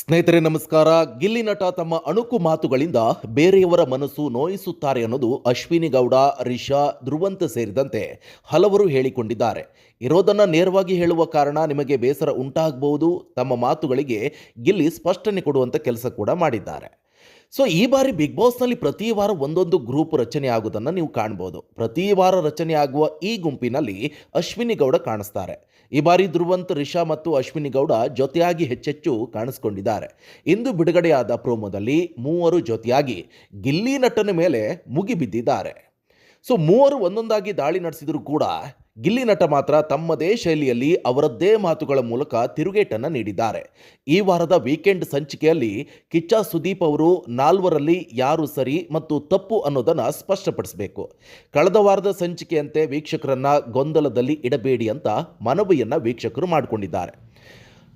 ಸ್ನೇಹಿತರೆ, ನಮಸ್ಕಾರ. ಗಿಲ್ಲಿ ನಟ ತಮ್ಮ ಅಣುಕು ಮಾತುಗಳಿಂದ ಬೇರೆಯವರ ಮನಸ್ಸು ನೋಯಿಸುತ್ತಾರೆ ಅನ್ನೋದು ಅಶ್ವಿನಿ ಗೌಡ, ರಿಷಾ, ಧ್ರುವಂತ ಸೇರಿದಂತೆ ಹಲವರು ಹೇಳಿಕೊಂಡಿದ್ದಾರೆ. ಇರೋದನ್ನು ನೇರವಾಗಿ ಹೇಳುವ ಕಾರಣ ನಿಮಗೆ ಬೇಸರ ಉಂಟಾಗಬಹುದು. ತಮ್ಮ ಮಾತುಗಳಿಗೆ ಗಿಲ್ಲಿ ಸ್ಪಷ್ಟನೆ ಕೊಡುವಂಥ ಕೆಲಸ ಕೂಡ ಮಾಡಿದ್ದಾರೆ. ಸೊ ಈ ಬಾರಿ ಬಿಗ್ ಬಾಸ್ನಲ್ಲಿ ಪ್ರತಿ ವಾರ ಒಂದೊಂದು ಗ್ರೂಪ್ ರಚನೆ ಆಗುವುದನ್ನು ನೀವು ಕಾಣ್ಬೋದು. ಪ್ರತಿ ವಾರ ರಚನೆ ಆಗುವ ಈ ಗುಂಪಿನಲ್ಲಿ ಅಶ್ವಿನಿ ಗೌಡ ಕಾಣಿಸ್ತಾರೆ. ಈ ಬಾರಿ ಧ್ರುವಂತ್, ರಿಷಾ ಮತ್ತು ಅಶ್ವಿನಿ ಗೌಡ ಜೊತೆಯಾಗಿ ಹೆಚ್ಚೆಚ್ಚು ಕಾಣಿಸ್ಕೊಂಡಿದ್ದಾರೆ. ಇಂದು ಬಿಡುಗಡೆಯಾದ ಪ್ರೋಮೋದಲ್ಲಿ ಮೂವರು ಜೊತೆಯಾಗಿ ಗಿಲ್ಲಿ ನಟನ ಮೇಲೆ ಮುಗಿಬಿದ್ದಿದ್ದಾರೆ. ಸೊ ಮೂವರು ಒಂದೊಂದಾಗಿ ದಾಳಿ ನಡೆಸಿದರೂ ಕೂಡ ಗಿಲ್ಲಿ ನಟ ಮಾತ್ರ ತಮ್ಮದೇ ಶೈಲಿಯಲ್ಲಿ ಅವರದ್ದೇ ಮಾತುಗಳ ಮೂಲಕ ತಿರುಗೇಟನ್ನು ನೀಡಿದ್ದಾರೆ. ಈ ವಾರದ ವೀಕೆಂಡ್ ಸಂಚಿಕೆಯಲ್ಲಿ ಕಿಚ್ಚ ಸುದೀಪ್ ಅವರು ನಾಲ್ವರಲ್ಲಿ ಯಾರು ಸರಿ ಮತ್ತು ತಪ್ಪು ಅನ್ನೋದನ್ನು ಸ್ಪಷ್ಟಪಡಿಸಬೇಕು. ಕಳೆದ ವಾರದ ಸಂಚಿಕೆಯಂತೆ ವೀಕ್ಷಕರನ್ನ ಗೊಂದಲದಲ್ಲಿ ಇಡಬೇಡಿ ಅಂತ ಮನವಿಯನ್ನು ವೀಕ್ಷಕರು ಮಾಡಿಕೊಂಡಿದ್ದಾರೆ.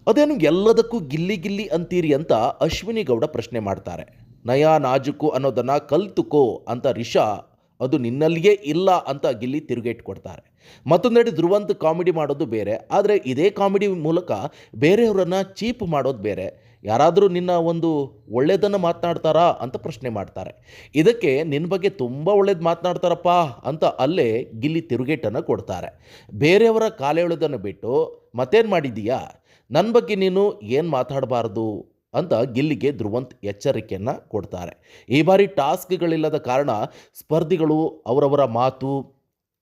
ಅದೇನು ಎಲ್ಲದಕ್ಕೂ ಗಿಲ್ಲಿ ಗಿಲ್ಲಿ ಅಂತೀರಿ ಅಂತ ಅಶ್ವಿನಿ ಗೌಡ ಪ್ರಶ್ನೆ ಮಾಡ್ತಾರೆ. ನಯಾ ನಾಜುಕು ಅನ್ನೋದನ್ನು ಕಲ್ತುಕೋ ಅಂತ ರಿಷಾ ಅದು ನಿನ್ನಲ್ಲಿಯೇ ಇಲ್ಲ ಅಂತ ಗಿಲ್ಲಿ ತಿರುಗೇಟ್ ಕೊಡ್ತಾರೆ. ಮತ್ತೊಂದೆಡೆ ಧ್ರುವಂತ್ ಕಾಮಿಡಿ ಮಾಡೋದು ಬೇರೆ, ಆದರೆ ಇದೇ ಕಾಮಿಡಿ ಮೂಲಕ ಬೇರೆಯವರನ್ನು ಚೀಪ್ ಮಾಡೋದು ಬೇರೆ. ಯಾರಾದರೂ ನಿನ್ನ ಒಂದು ಒಳ್ಳೆಯದನ್ನು ಮಾತನಾಡ್ತಾರಾ ಅಂತ ಪ್ರಶ್ನೆ ಮಾಡ್ತಾರೆ. ಇದಕ್ಕೆ ನಿನ್ನ ಬಗ್ಗೆ ತುಂಬ ಒಳ್ಳೇದು ಮಾತನಾಡ್ತಾರಪ್ಪ ಅಂತ ಅಲ್ಲೇ ಗಿಲ್ಲಿ ತಿರುಗೇಟನ್ನು ಕೊಡ್ತಾರೆ. ಬೇರೆಯವರ ಕಾಲೆಳೆದನ್ನು ಬಿಟ್ಟು ಮತ್ತೇನು ಮಾಡಿದ್ದೀಯಾ? ನನ್ನ ಬಗ್ಗೆ ನೀನು ಏನು ಮಾತಾಡಬಾರ್ದು? ಅಂತ ಗಿಲ್ಲಿಗೆ ಧ್ರುವಂತ್ ಎಚ್ಚರಿಕೆಯನ್ನು ಕೊಡ್ತಾರೆ. ಈ ಬಾರಿ ಟಾಸ್ಕ್ಗಳಿಲ್ಲದ ಕಾರಣ ಸ್ಪರ್ಧಿಗಳು ಅವರವರ ಮಾತು,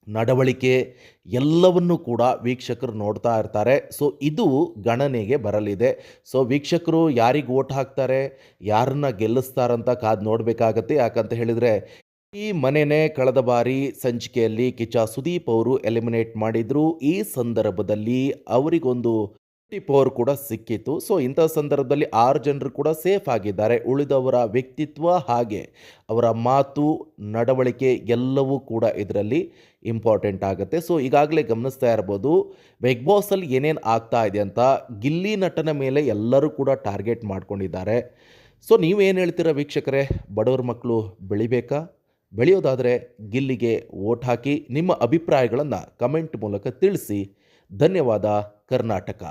ನಡವಳಿಕೆ ಎಲ್ಲವನ್ನು ಕೂಡ ವೀಕ್ಷಕರು ನೋಡ್ತಾ ಇರ್ತಾರೆ. ಸೊ, ಇದು ಗಣನೆಗೆ ಬರಲಿದೆ. ಸೊ, ವೀಕ್ಷಕರು ಯಾರಿಗೆ ಓಟ್ ಹಾಕ್ತಾರೆ, ಯಾರನ್ನ ಗೆಲ್ಲಿಸ್ತಾರಂತ ಕಾದು ನೋಡಬೇಕಾಗತ್ತೆ. ಯಾಕಂತ ಹೇಳಿದರೆ, ಈ ಮನೆನೇ ಕಳೆದ ಬಾರಿ ಸಂಚಿಕೆಯಲ್ಲಿ ಕಿಚ್ಚ ಸುದೀಪ್ ಅವರು ಎಲಿಮಿನೇಟ್ ಮಾಡಿದರು. ಈ ಸಂದರ್ಭದಲ್ಲಿ ಅವರಿಗೊಂದು ಪವರ್ ಕೂಡ ಸಿಕ್ಕಿತ್ತು. ಸೊ ಇಂಥ ಸಂದರ್ಭದಲ್ಲಿ ಆರು ಜನರು ಕೂಡ ಸೇಫ್ ಆಗಿದ್ದಾರೆ. ಉಳಿದವರ ವ್ಯಕ್ತಿತ್ವ ಹಾಗೆ ಅವರ ಮಾತು, ನಡವಳಿಕೆ ಎಲ್ಲವೂ ಕೂಡ ಇದರಲ್ಲಿ ಇಂಪಾರ್ಟೆಂಟ್ ಆಗುತ್ತೆ. ಸೊ ಈಗಾಗಲೇ ಗಮನಿಸ್ತಾ ಇರ್ಬೋದು ಬಿಗ್ ಬಾಸಲ್ಲಿ ಏನೇನು ಆಗ್ತಾ ಇದೆ ಅಂತ ಗಿಲ್ಲಿ ನಟನ ಮೇಲೆ ಎಲ್ಲರೂ ಕೂಡ ಟಾರ್ಗೆಟ್ ಮಾಡ್ಕೊಂಡಿದ್ದಾರೆ. ಸೊ ನೀವೇನು ಹೇಳ್ತೀರಾ ವೀಕ್ಷಕರೇ? ಬಡವ್ರ ಮಕ್ಕಳು ಬೆಳಿಬೇಕಾ? ಬೆಳೆಯೋದಾದರೆ ಗಿಲ್ಲಿಗೆ ಓಟ್ ಹಾಕಿ ನಿಮ್ಮ ಅಭಿಪ್ರಾಯಗಳನ್ನು ಕಮೆಂಟ್ ಮೂಲಕ ತಿಳಿಸಿ. ಧನ್ಯವಾದ, ಕರ್ನಾಟಕ.